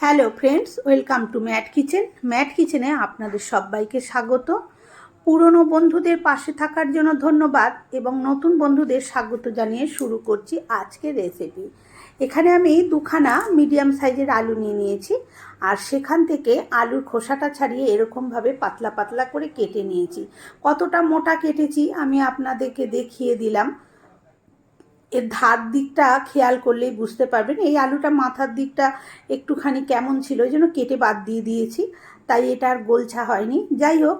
Hello friends, welcome to Mat kitchen. Mat কিচেনে আপনাদের সবাইকে স্বাগত। পুরনো বন্ধুদের পাশে থাকার জন্য ধন্যবাদ এবং নতুন বন্ধুদের স্বাগত জানিয়ে শুরু করছি আজকের রেসিপি এখানে আমি দুখানা মিডিয়াম সাইজের আলু নিয়ে নিয়েছি আর সেখান থেকে আলুর খোসাটা ছাড়িয়ে এরকমভাবে পাতলা পাতলা করে কেটে নিয়েছি। কতটা মোটা কেটেছি আমি আপনাদেরকে দেখিয়ে দিলাম। এর ধার দিকটা খেয়াল করলেই বুঝতে পারবেন। এই আলুটা মাথার দিকটা একটুখানি কেমন ছিল ওই জন্য কেটে বাদ দিয়ে দিয়েছি, তাই এটা আর গোলছা হয়নি। যাই হোক,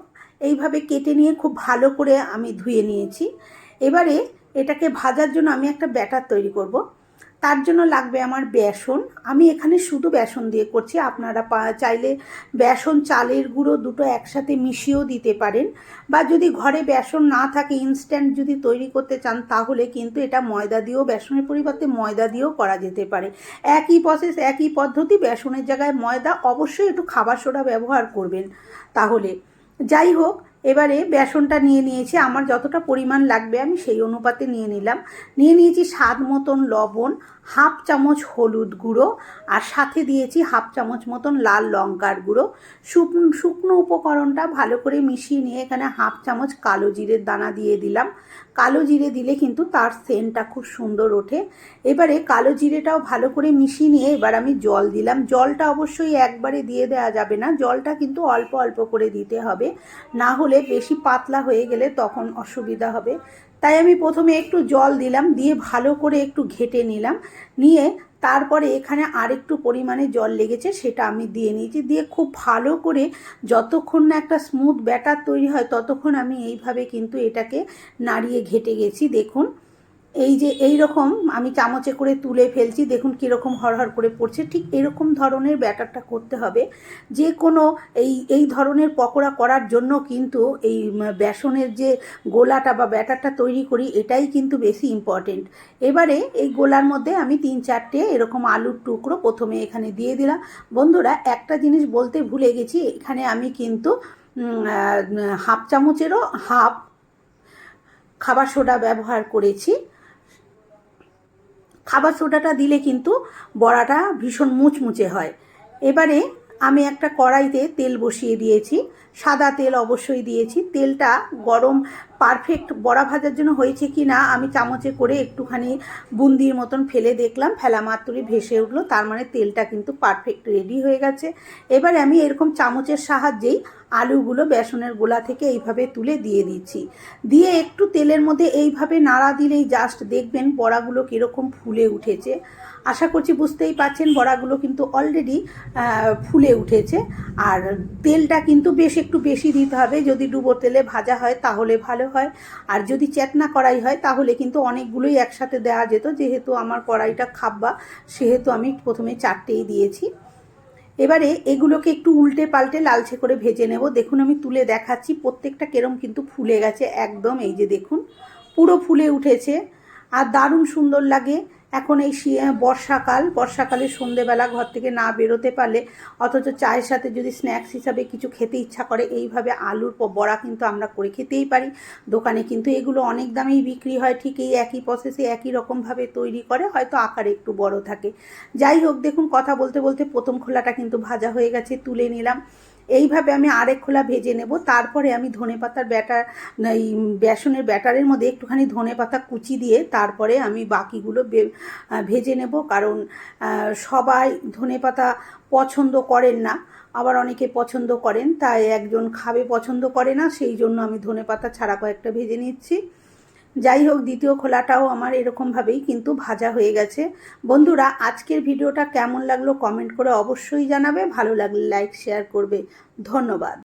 এইভাবে কেটে নিয়ে খুব ভালো করে আমি ধুয়ে নিয়েছি। এবারে এটাকে ভাজার জন্য আমি একটা ব্যাটার তৈরি করব। তার জন্য লাগবে আমার বেসন। আমি এখানে শুধু বেসন দিয়ে করছি। আপনারা চাইলে বেসন, চালের গুঁড়ো দুটো একসাথে মিশিয়েও দিতে পারেন। বা যদি ঘরে বেসন না থাকে ইনস্ট্যান্ট যদি তৈরি করতে চান, তাহলে কিন্তু এটা ময়দা দিয়েও, বেসনের পরিবর্তে ময়দা দিয়েও করা যেতে পারে। একই প্রসেস একই পদ্ধতি, বেসনের জায়গায় ময়দা অবশ্যই একটু খাবার সোডা ব্যবহার করবেন। তাহলে যাই হোক এবারে বেসনটা নিয়ে নিয়েছি। আমার যতটা পরিমাণ লাগবে আমি সেই অনুপাতে নিয়ে নিলাম। নিয়ে নিয়েছি স্বাদ মতন লবণ, হাফ চামচ হলুদ গুঁড়ো আর সাথে দিয়েছি হাফ চামচ মতন লাল লঙ্কার গুঁড়ো। শুকনো শুকনো উপকরণটা ভালো করে মিশিয়ে নিয়ে এখানে হাফ চামচ কালো জিরের দানা দিয়ে দিলাম। কালো জিরে দিলে কিন্তু তার সেন্টটা খুব সুন্দর ওঠে। এবারে কালো জিরেটাও ভালো করে মিশিয়ে নিয়ে এবার আমি জল দিলাম। জলটা অবশ্যই একবারে দিয়ে দেওয়া যাবে না। জলটা কিন্তু অল্প অল্প করে দিতে হবে। না হলে বেশি পাতলা হয়ে গেলে তখন অসুবিধা হবে। তাই আমি প্রথমে একটু জল দিলাম, দিয়ে ভালো করে একটু ঘেটে নিলাম। নিয়ে তারপরে এখানে আরেকটু পরিমাণে জল লেগেছে, সেটা আমি দিয়ে নিয়েছি। দিয়ে খুব ভালো করে যতক্ষণ না একটা স্মুথ ব্যাটার তৈরি হয়, ততক্ষণ আমি এইভাবে কিন্তু এটাকে নাড়িয়ে ঘেটে গেছি। দেখুন এই যে এই রকম আমি চামচে করে তুলে ফেলছি, দেখুন কীরকম হরহর করে পড়ছে, ঠিক এরকম ধরনের ব্যাটারটা করতে হবে। যে কোনো এই এই ধরনের পকোড়া করার জন্য কিন্তু এই বেসনের যে গোলাটা বা ব্যাটারটা তৈরি করি, এটাই কিন্তু বেশি ইম্পর্টেন্ট এবারে এই গোলার মধ্যে আমি তিন চারটে এরকম আলুর টুকরো প্রথমে এখানে দিয়ে দিলাম। বন্ধুরা, একটা জিনিস বলতে ভুলে গেছি, এখানে আমি কিন্তু হাফ চামচেরও হাফ খাবার সোডা ব্যবহার করেছি। খাবার সোডাটা দিলে কিন্তু বড়াটা ভীষণ মুচমুচে হয়। এবারে আমি একটা কড়াইতে তেল বসিয়ে দিয়েছি। সাদা তেল অবশ্যই দিয়েছি। তেলটা গরম পারফেক্ট বড়া ভাজার জন্য হয়েছে কি না আমি চামচে করে একটুখানি বুন্দির মতন ফেলে দেখলাম। ফেলা মাত্রই ভেসে উঠল, তার মানে তেলটা কিন্তু পারফেক্ট রেডি হয়ে গেছে। এবারে আমি এরকম চামচের সাহায্যেই আলুগুলো বেসনের গোলা থেকে এইভাবে তুলে দিয়ে দিচ্ছি। দিয়ে একটু তেলের মধ্যে এইভাবে নাড়া দিলেই জাস্ট দেখবেন বড়াগুলো কীরকম ফুলে উঠেছে। আশা করছি বুঝতেই পাচ্ছেন বড়াগুলো কিন্তু অলরেডি ফুলে উঠেছে। আর তেলটা কিন্তু বেশ একটু বেশি দিতে হবে। যদি ডুবো তেলে ভাজা হয় তাহলে ভালো হয়। আর যদি চেতনা কড়াই হয় তাহলে কিন্তু অনেকগুলোই একসাথে দেওয়া যেত। যেহেতু আমার কড়াইটা খাব্বা, সেহেতু আমি প্রথমে চারটেই দিয়েছি। এবারে এগুলোকে একটু উল্টে পাল্টে লালচে করে ভেজে নেব। দেখুন আমি তুলে দেখাচ্ছি, প্রত্যেকটা কেরম কিন্তু ফুলে গেছে একদম। এই যে দেখুন, পুরো ফুলে উঠেছে। আর দারুণ সুন্দর লাগে। এখন এই বর্ষাকাল, বর্ষাকালে সন্ধেবেলা ঘর থেকে না বেরোতে পারলে অথচ চায়ের সাথে যদি স্ন্যাক্স হিসাবে কিছু খেতে ইচ্ছা করে, এইভাবে আলুর বড়া কিন্তু আমরা করে খেতেই পারি। দোকানে কিন্তু এগুলো অনেক দামেই বিক্রি হয়, ঠিক এই একই প্রসেসে একই রকমভাবে তৈরি করে, হয়তো আকারে একটু বড় থাকে। যাই হোক, দেখুন কথা বলতে বলতে প্রথম খোলাটা কিন্তু ভাজা হয়ে গেছে, তুলে নিলাম। এইভাবে আমি আরেক খোলা ভেজে নেব। তারপরে আমি ধনে পাতার ব্যাটার, এই বেসনের ব্যাটারের মধ্যে একটুখানি ধনে পাতা কুচি দিয়ে তারপরে আমি বাকিগুলো ভেজে নেব। কারণ সবাই ধনে পাতা পছন্দ করেন না, আবার অনেকে পছন্দ করেন, তাই একজন খাবে পছন্দ করে না, সেই জন্য আমি ধনে পাতা ছাড়া কয়েকটা ভেজে নিচ্ছি। যাই হোক, দ্বিতীয় খোলাটাও আমার এরকমভাবেই কিন্তু ভাজা হয়ে গেছে। বন্ধুরা, আজকের ভিডিওটা কেমন লাগল কমেন্ট করে অবশ্যই জানাবে। ভালো লাগলে লাইক, শেয়ার করবে। ধন্যবাদ।